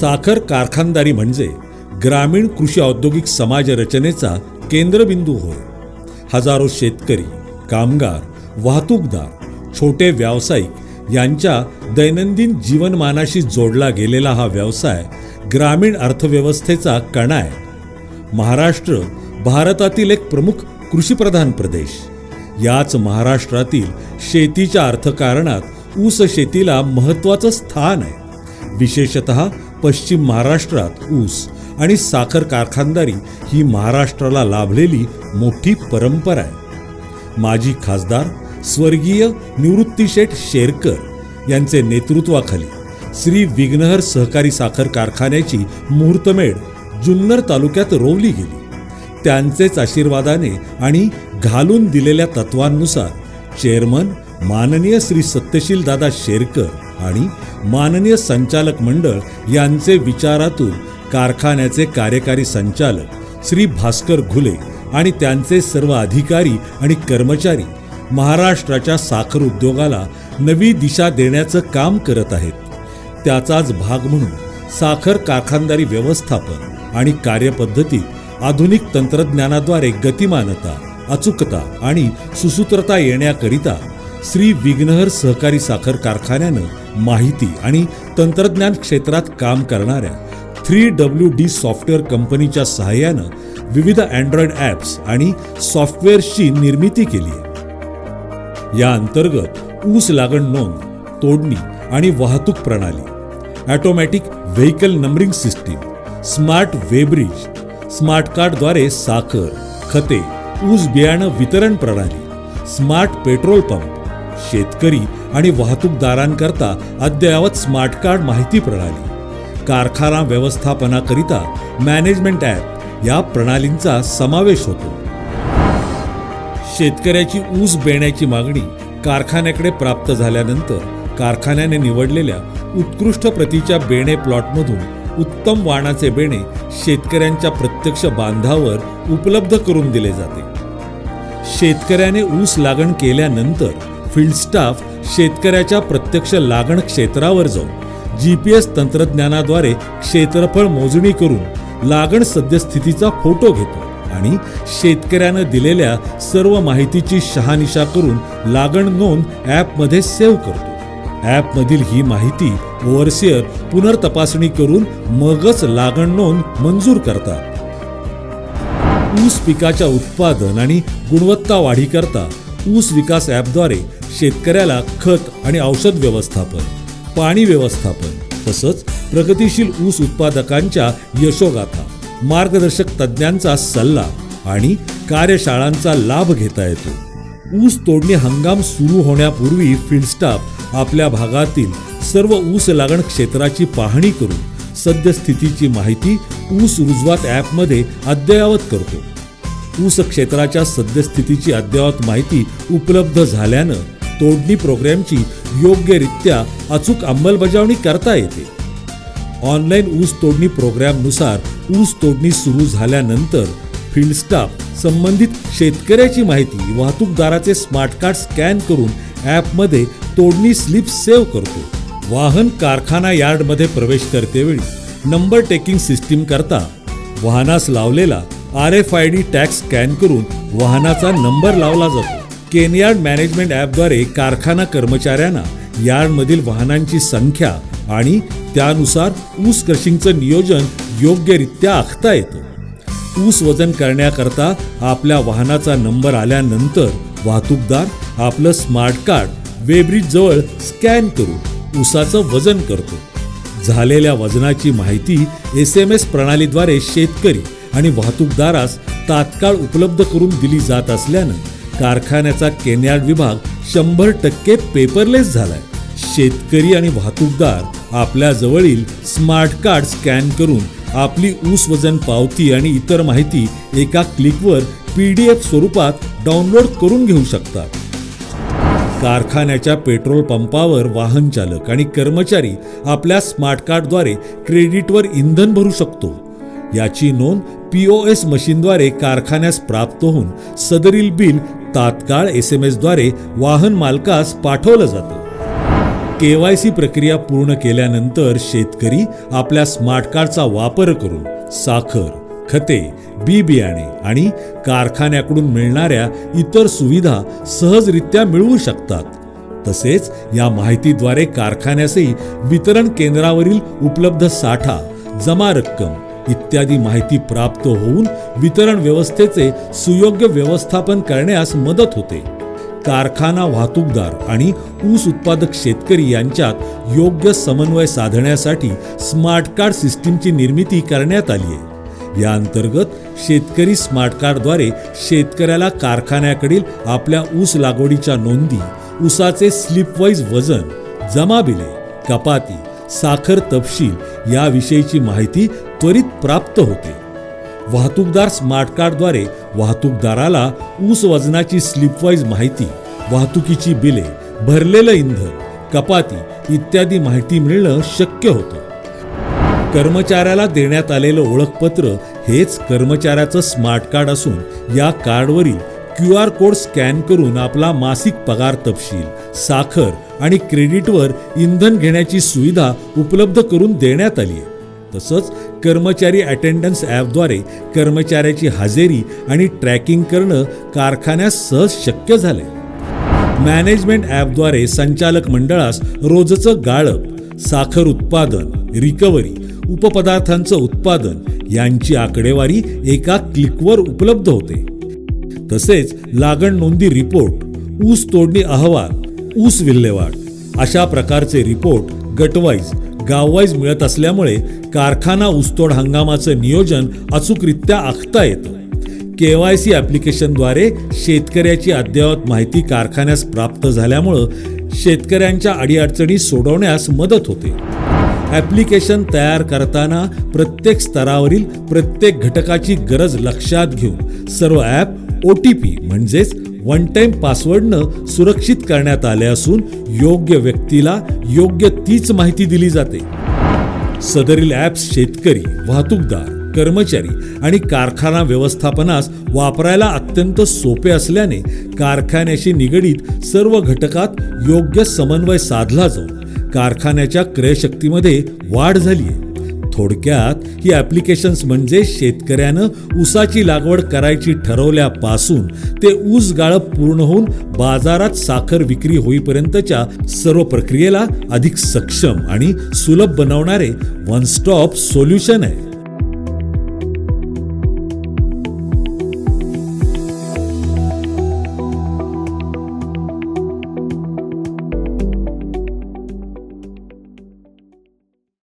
साखर कारखानदारी म्हणजे ग्रामीण कृषी औद्योगिक समाज रचनेचा केंद्रबिंदू होय. हजारो शेतकरी कामगार वाहतूकदार छोटे व्यावसायिक यांच्या दैनंदिन जीवनमानाशी जोडला गेलेला हा व्यवसाय ग्रामीण अर्थव्यवस्थेचा कणा आहे. महाराष्ट्र भारतातील एक प्रमुख कृषीप्रधान प्रदेश. याच महाराष्ट्रातील शेतीच्या अर्थकारणात ऊस शेतीला महत्त्वाचं स्थान आहे. विशेषत पश्चिम महाराष्ट्रात ऊस आणि साखर कारखानदारी ही महाराष्ट्राला लाभलेली मोठी परंपरा आहे. माजी खासदार स्वर्गीय निवृत्तीशेठ शेरकर यांचे नेतृत्वाखाली श्री विघ्नहर सहकारी साखर कारखान्याची मुहूर्तमेढ जुन्नर तालुक्यात रोवली गेली. त्यांचेच आशीर्वादाने आणि घालून दिलेल्या तत्वांनुसार चेअरमन माननीय श्री सत्यशील दादा शेरकर आणि माननीय संचालक मंडळ यांचे विचारातून कारखान्याचे कार्यकारी संचालक श्री भास्कर घुले आणि त्यांचे सर्व अधिकारी आणि कर्मचारी महाराष्ट्राच्या साखर उद्योगाला नवी दिशा देण्याचं काम करत आहेत. त्याचाच भाग म्हणून साखर कारखानदारी व्यवस्थापन आणि कार्यपद्धतीत आधुनिक तंत्रज्ञानाद्वारे गतिमानता अचूकता आणि सुसूत्रता येण्याकरिता श्री विघ्नहर सहकारी साखर कारखान्यानं माहिती आणि तंत्रज्ञान क्षेत्रात काम करणाऱ्या थ्री डब्ल्यू डी सॉफ्टवेअर कंपनीच्या सहाय्यानं विविध अँड्रॉइड ॲप्स आणि सॉफ्टवेअर्सची निर्मिती केली आहे. या अंतर्गत ऊस लागण नोंद तोडणी आणि वाहतूक प्रणाली automatic vehicle numbering system smart weighbridge smart कार्डद्वारे साखर खते ऊस बियाणं वितरण प्रणाली स्मार्ट पेट्रोल पंप शेतकरी आणि वाहतूकदारांकरता अद्ययावत स्मार्ट कार्ड माहिती प्रणाली. कारखाना व्यवस्थापनाकरिता मॅनेजमेंट ॲप या प्रणालींचा समावेश होतो. शेतकऱ्याची ऊस बेण्याची मागणी कारखान्याकडे प्राप्त झाल्यानंतर कारखान्याने निवडलेल्या उत्कृष्ट प्रतीच्या बेणे प्लॉटमधून उत्तम वाणाचे बेणे शेतकऱ्यांच्या प्रत्यक्ष बांधावर उपलब्ध करून दिले जाते. शेतकऱ्याने ऊस लागण केल्यानंतर फील्ड स्टाफ शेतकऱ्याच्या प्रत्यक्ष लागण क्षेत्रावर जाऊन जी पी एस तंत्रज्ञानाद्वारे क्षेत्रफळ मोजणी करून लागण सद्यस्थितीचा फोटो घेतो आणि शेतकऱ्यानं दिलेल्या सर्व माहितीची शहानिशा करून लागण नोंद ॲपमध्ये सेव्ह करतो. ॲपमधील ही माहिती ओव्हरसिअर पुनर्तपासणी करून मगच लागण नोंद मंजूर करतात. ऊस पिकाच्या उत्पादन आणि गुणवत्ता वाढीकरता ऊस विकास ॲपद्वारे शेतकऱ्याला खत आणि औषध व्यवस्थापन पाणी व्यवस्थापन तसंच प्रगतीशील ऊस उत्पादकांच्या यशोगाथा मार्गदर्शक तज्ज्ञांचा सल्ला आणि कार्यशाळांचा लाभ घेता येतो. ऊस तोडणी हंगाम सुरू होण्यापूर्वी फील्डस्टाफ आपल्या भागातील सर्व ऊस लागण क्षेत्राची पाहणी करून सद्यस्थितीची माहिती ऊस रुजवात ॲपमध्ये अद्ययावत करतो. ऊस क्षेत्राच्या सद्यस्थितीची अद्ययावत माहिती उपलब्ध झाल्यानं तोडणी प्रोग्रॅमची योग्यरित्या अचूक अंमलबजावणी करता येते. ऑनलाईन ऊस तोडणी प्रोग्रॅमनुसार ऊस तोडणी सुरू झाल्यानंतर फील्ड स्टाफ संबंधित शेतकऱ्याची माहिती वाहतूकदाराचे स्मार्ट कार्ड स्कॅन करून ॲपमध्ये तोडणी स्लिप सेव्ह करतो. वाहन कारखाना यार्डमध्ये प्रवेश करतेवेळी नंबर टेकिंग सिस्टीम करता वाहनास लावलेला R F I D tags scan करून वाहनाचा नंबर लावला जातो. केनयार्ड मॅनेजमेंट ॲपद्वारे कारखाना कर्मचाऱ्यांना यार्डमधील वाहनांची संख्या आणि त्यानुसार ऊस क्रशिंगचं नियोजन योग्यरित्या आखता येतं. ऊस वजन करण्याकरता आपल्या वाहनाचा नंबर आल्यानंतर वाहतूकदार आपलं स्मार्ट कार्ड वेब्रिज जवळ स्कॅन करून ऊसाचं वजन करतो. झालेल्या वजनाची माहिती एस एम एस प्रणालीद्वारे शेतकरी आणि वाहतूकदारास तात्काळ उपलब्ध करून दिली जात असल्यानं कारखान्याचा केन्यार्ड विभाग शंभर टक्के पेपरलेस झालाय. शेतकरी आणि वाहतूकदार आपल्या जवळील स्मार्ट कार्ड स्कॅन करून आपली ऊस वजन पावती आणि इतर माहिती एका क्लिकवर पी डी एफ स्वरूपात डाउनलोड करून घेऊ शकतात. कारखान्याच्या पेट्रोल पंपावर वाहन चालक आणि कर्मचारी आपल्या स्मार्ट कार्डद्वारे क्रेडिटवर इंधन भरू शकतो. याची नोंद पी ओ एस मशीनद्वारे कारखान्यास प्राप्त होऊन सदरील बिल तात्काळ एस एम एसद्वारे वाहन मालकास पाठवलं जातं. केवायसी प्रक्रिया पूर्ण केल्यानंतर शेतकरी आपल्या स्मार्ट कार्डचा वापर करून साखर खते बी बियाणे आणि कारखान्याकडून मिळणाऱ्या इतर सुविधा सहजरित्या मिळवू शकतात. तसेच या माहितीद्वारे कारखान्यासही वितरण केंद्रावरील उपलब्ध साठा जमा रक्कम इत्यादी माहिती प्राप्त होऊन वितरण व्यवस्थेचे सुयोग्य व्यवस्थापन करण्यास मदत होते. कारखाना वाहतूकदार आणि ऊस उत्पादक शेतकरी यांच्यात योग्य समन्वय साधण्यासाठी स्मार्ट कार्ड सिस्टीमची निर्मिती करण्यात आली आहे. या अंतर्गत शेतकरी स्मार्ट कार्डद्वारे शेतकऱ्याला कारखान्याकडील आपल्या ऊस लागवडीच्या नोंदी ऊसाचे स्लिपवाईज वजन जमा बिले कपाती साखर तपशील याविषयीची माहिती त्वरित प्राप्त होते. वाहतूकदार स्मार्ट कार्डद्वारे वाहतूकदाराला ऊस वजनाची स्लिपवाईज माहिती वाहतुकीची बिले भरलेलं इंधन कपाती इत्यादी माहिती मिळणं शक्य होतं. कर्मचाऱ्याला देण्यात आलेलं ओळखपत्र हेच कर्मचाऱ्याचं स्मार्ट कार्ड असून या कार्डवरील क्यू आर कोड स्कॅन करून आपला मासिक पगार तपशील साखर आणि क्रेडिटवर इंधन घेण्याची सुविधा उपलब्ध करून देण्यात आली आहे तसंच कर्मचारी अटेंडन्स ॲपद्वारे कर्मचाऱ्याची हजेरी आणि ट्रॅकिंग करणं कारखान्यास सहज शक्य झाले मॅनेजमेंट ॲपद्वारे संचालक मंडळास रोजचं गाळप साखर उत्पादन रिकव्हरी उपपदार्थांचं उत्पादन यांची आकडेवारी एका क्लिकवर उपलब्ध होते. तसेच लागण नोंदी रिपोर्ट ऊस तोडणी अहवाल ऊस विल्हेवाट अशा प्रकारचे रिपोर्ट गटवाईज गाववाईज मिळत असल्यामुळे कारखाना ऊसतोड हंगामाचं नियोजन अचूकरित्या आखता येतं. सी ॲप्लिकेशनद्वारे शेतकऱ्याची अद्ययावत माहिती कारखान्यास प्राप्त झाल्यामुळं शेतकऱ्यांच्या अडीअडचणी सोडवण्यास मदत होते. ॲप्लिकेशन तयार करताना प्रत्येक स्तरावरील प्रत्येक घटकाची गरज लक्षात घेऊन सर्व ॲप ओ टी पी म्हणजेच वन टाइम पासवर्डनं सुरक्षित करण्यात आले असून योग्य व्यक्तीला योग्य तीच माहिती दिली जाते. सदरील ॲप्स शेतकरी वाहतूकदार कर्मचारी आणि कारखाना व्यवस्थापनास वापरायला अत्यंत सोपे असल्याने कारखान्याशी निगडीत सर्व घटकात योग्य समन्वय साधला जाऊन कारखान्याच्या क्रयशक्तीमध्ये वाढ झाली आहे थोडक्यात ही ॲप्लिकेशन्स म्हणजे शेतकऱ्यानं ऊसाची लागवड करायची ठरवल्यापासून ते ऊस गाळप पूर्ण होऊन बाजारात साखर विक्री होईपर्यंतच्या सर्व प्रक्रियेला अधिक सक्षम आणि सुलभ बनवणारे वन स्टॉप सोल्युशन आहे.